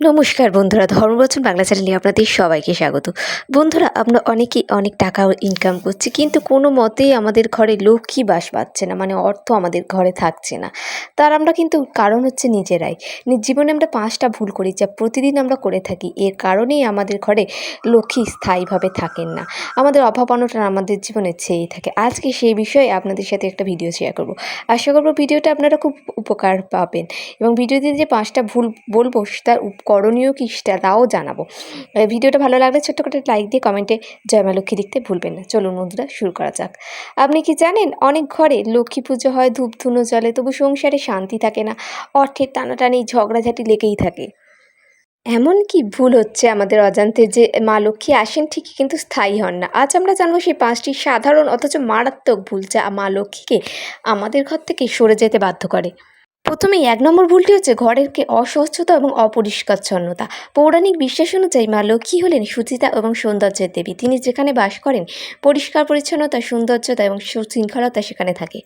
নমস্কার বন্ধুরা, ধর্মবচন বাংলা চ্যানেলে আপনাদের সবাইকে স্বাগত। বন্ধুরা, আমরা অনেকেই অনেক টাকা ইনকাম করছি, কিন্তু কোনো মতেই আমাদের ঘরে লক্ষ্মী বাস পাচ্ছে না মানে অর্থ আমাদের ঘরে থাকছে না। তার আমরা কিন্তু কারণ হচ্ছে নিজেরাই। জীবনে আমরা পাঁচটা ভুল করি যা প্রতিদিন আমরা করে থাকি, এর কারণেই আমাদের ঘরে লক্ষ্মী স্থায়ীভাবে থাকেন না। আমাদের অভাব অনটন আমাদের জীবনে ছেয়েই থাকে। আজকে সেই বিষয়ে আপনাদের সাথে একটা ভিডিও শেয়ার করব। আশা করব ভিডিওটা আপনারা খুব উপকার পাবেন এবং ভিডিওতে যে পাঁচটা ভুল বলব, তার করণীয় কি সেটা তাও জানাব। ভিডিওটা ভালো লাগলে ছোট্ট করে লাইক দিয়ে কমেন্টে জয় মা লক্ষ্মী লিখতে ভুলবেন না। চলুন বন্ধুরা, শুরু করা যাক। আপনি কি জানেন, অনেক ঘরে লক্ষ্মী পুজো হয় ধূপ ধুনো চলে তবু সংসারে শান্তি থাকে না, অর্থের টানাটানি, ঝগড়াঝাটি লেগেই থাকে। এমন কি ভুল হচ্ছে আমাদের অজান্তে যে মা লক্ষ্মী আসেন ঠিকই কিন্তু স্থায়ী হন না। আজ আমরা জানব সেই পাঁচটি সাধারণ অথচ মারাত্মক ভুল যা মা লক্ষ্মীকে আমাদের ঘর থেকে সরে যেতে বাধ্য করে। প্রথমেই এক নম্বর ভুলটি হচ্ছে ঘরের কে অস্বচ্ছতা এবং অপরিষ্কারচ্ছন্নতা। পৌরাণিক বিশ্বাস অনুযায়ী মা লক্ষ্মী হলেন সুচিতা এবং সৌন্দর্যের দেবী। তিনি যেখানে বাস করেন পরিষ্কার পরিচ্ছন্নতা সৌন্দর্যতা এবং সুশৃঙ্খলতা সেখানে থাকে।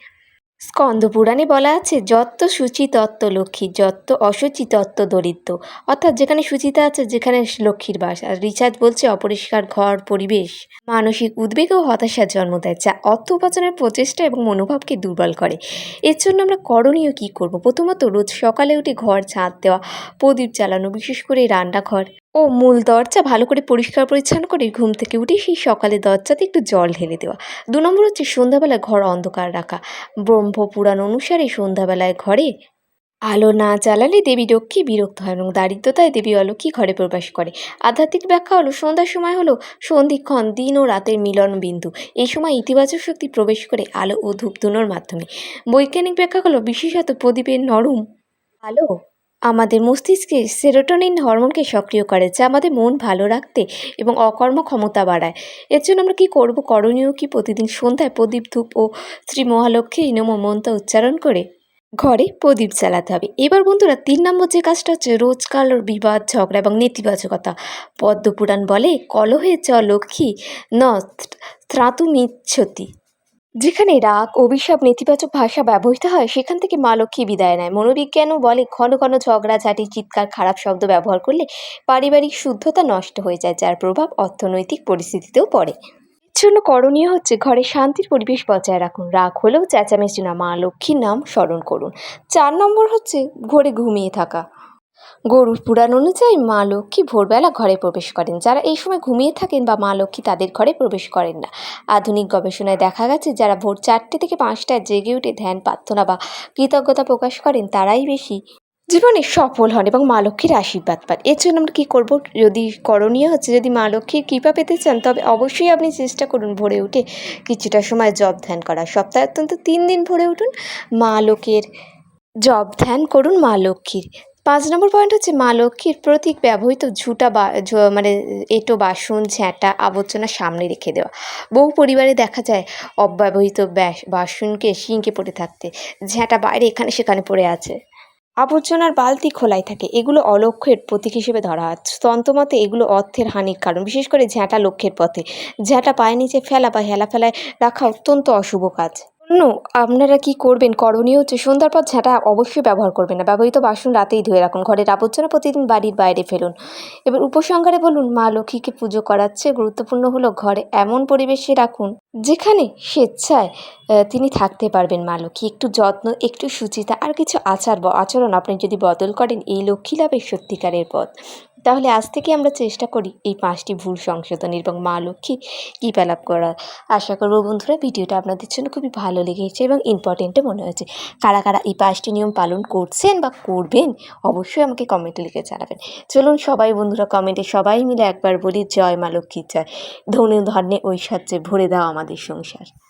স্কন্দ পুরাণে বলা আছে, যত্ত শুচি তত্ত্ব লক্ষ্মী, যত্ত অসুচি তত্ত্ব দরিদ্র। অর্থাৎ যেখানে সুচিতা আছে, যেখানে লক্ষ্মীর বাস। আর রিচার্জ বলছে, অপরিষ্কার ঘর, পরিবেশ, মানসিক উদ্বেগ ও হতাশার জন্ম দেয়, যা অর্থ উপার্জনের প্রচেষ্টা এবং মনোভাবকে দুর্বল করে। এর জন্য আমরা করণীয় কী করব? প্রথমত, রোজ সকালে উঠে ঘর ঝাঁট দেওয়া, প্রদীপ জ্বালানো, বিশেষ করে রান্নাঘর। ও মূল দরজা ভালো করে পরিষ্কার পরিচ্ছন্ন করে ঘুম থেকে উঠে সেই সকালে দরজাতে একটু জল ঢেলে দেওয়া। দু নম্বর হচ্ছে সন্ধ্যাবেলায় ঘর অন্ধকার রাখা। ব্রহ্মপুরাণ অনুসারে সন্ধ্যাবেলায় ঘরে আলো না জ্বালালে দেবী লক্ষ্মী বিরক্ত হয় এবং দারিদ্রতায় দেবী অলক্ষ্মী ঘরে প্রবেশ করে। আধ্যাত্মিক ব্যাখ্যা হলো, সন্ধ্যার সময় হলো সন্ধিক্ষণ, দিন ও রাতের মিলন বিন্দু। এই সময় ইতিবাচক শক্তি প্রবেশ করে আলো ও ধূপধুনোর মাধ্যমে। বৈজ্ঞানিক ব্যাখ্যা হলো, বিশেষত প্রদীপের নরম আলো আমাদের মস্তিষ্কে সেরোটোনিন হরমোনকে সক্রিয় করে, যা আমাদের মন ভালো রাখতে এবং অকর্ম ক্ষমতা বাড়ায়। এর জন্য আমরা কী করব? করণীয় কি? প্রতিদিন সন্ধ্যায় প্রদীপ, ধূপ ও শ্রী মহালক্ষ্মী নম মন্ত্র উচ্চারণ করে ঘরে প্রদীপ জ্বালাতে হবে। এবার বন্ধুরা, তিন নম্বর যে কাজটা হচ্ছে রোজকার বিবাদ, ঝগড়া এবং নেতিবাচকতা। পদ্মপুরাণ বলে, কলহে চ লক্ষ্মী ন ত্রাতু মিচ্ছতি যেখানে রাগ, অভিশাপ, নেতিবাচক ভাষা ব্যবহৃত হয়, সেখান থেকে মা লক্ষ্মী বিদায় নেয়। মনোবিজ্ঞানও বলে, ঘন ঘন ঝগড়াঝাটি চিৎকার, খারাপ শব্দ ব্যবহার করলে পারিবারিক শুদ্ধতা নষ্ট হয়ে যায়, যার প্রভাব অর্থনৈতিক পরিস্থিতিতেও পড়ে। জন্য করণীয় হচ্ছে ঘরে শান্তির পরিবেশ বজায় রাখুন। রাগ হলেও চেঁচামেচি না, মা লক্ষ্মীর নাম স্মরণ করুন। চার নম্বর হচ্ছে ঘরে ঘুমিয়ে থাকা। গরুর পুরাণ অনুযায়ী মা লক্ষ্মী ভোরবেলা ঘরে প্রবেশ করেন। যারা এই সময় ঘুমিয়ে থাকেন বা মা লক্ষ্মী তাদের ঘরে প্রবেশ করেন না। আধুনিক গবেষণায় দেখা গেছে, যারা ভোর চারটে থেকে পাঁচটায় জেগে উঠে ধ্যান, প্রার্থনা বা কৃতজ্ঞতা প্রকাশ করেন, তারাই বেশি জীবনে সফল হন এবং মা লক্ষ্মীর আশীর্বাদ পান। এর জন্য আমরা কী করব? যদি করণীয় হচ্ছে, যদি মা লক্ষ্মীর কৃপা পেতে চান, তবে অবশ্যই আপনি চেষ্টা করুন ভোরে উঠে কিছুটা সময় জব ধ্যান করা সপ্তাহে অত্যন্ত তিন দিন ভোরে উঠুন, মা লোকের জব ধ্যান করুন, মা লক্ষ্মীর পাঁচ নম্বর পয়েন্ট হচ্ছে মা লক্ষ্মীর প্রতীক ব্যবহৃত ঝুটা বা মানে এঁটো বাসন ঝ্যাঁটা আবর্জনা সামনে রেখে দেওয়া। বহু পরিবারে দেখা যায় অব্যবহৃত বাসনকে সিঙ্কে পড়ে থাকতে ঝ্যাঁটা বাইরে এখানে সেখানে পড়ে আছে। আবর্জনার বালতি খোলাই থাকে, এগুলো অলক্ষ্যের প্রতীক হিসেবে ধরা হয়। তন্ত্রমতে এগুলো অর্থের হানির কারণ, বিশেষ করে ঝ্যাঁটা লক্ষ্যের পথে। ঝ্যাঁটা পায়ে নিচে ফেলা বা হেলা ফেলায় রাখা অত্যন্ত অশুভ কাজ। অন্য আপনারা কি করবেন? করণীয় হচ্ছে সন্ধ্যার পর ঝাঁটা অবশ্যই ব্যবহার করবেন না। ব্যবহৃত বাসন রাতেই ধুয়ে রাখুন। ঘরের আবর্জনা প্রতিদিন বাড়ির বাইরে ফেলুন। এবার উপসংহারে বলুন, মা লক্ষ্মীকে পুজো করাচ্ছে, গুরুত্বপূর্ণ হলো ঘরে এমন পরিবেশে রাখুন যেখানে স্বেচ্ছায় তিনি থাকতে পারবেন মা লক্ষ্মী। একটু যত্ন, একটু সুচিতা আর কিছু আচার ব- আচরণ আপনি যদি বদল করেন, এই লক্ষ্মী লাভের সত্যিকারের পথ। তাহলে আজ থেকে আমরা চেষ্টা করি এই পাঁচটি ভুল সংশোধনের এবং মা লক্ষ্মী কৃপা লাভ করার। আশা করব বন্ধুরা ভিডিওটা আপনাদের জন্য খুবই ভালো লেগেছে এবং ইম্পর্টেন্টও মনে হয়েছে। কারা কারা এই পাঁচটি নিয়ম পালন করছেন বা করবেন অবশ্যই আমাকে কমেন্টে লিখে জানাবেন। চলুন সবাই বন্ধুরা কমেন্টে সবাই মিলে একবার বলি, জয় মা লক্ষ্মীর জয়। ধনু ধর্ণে ঐশ্বর্যে ভরে দাও আমাদের সংসার।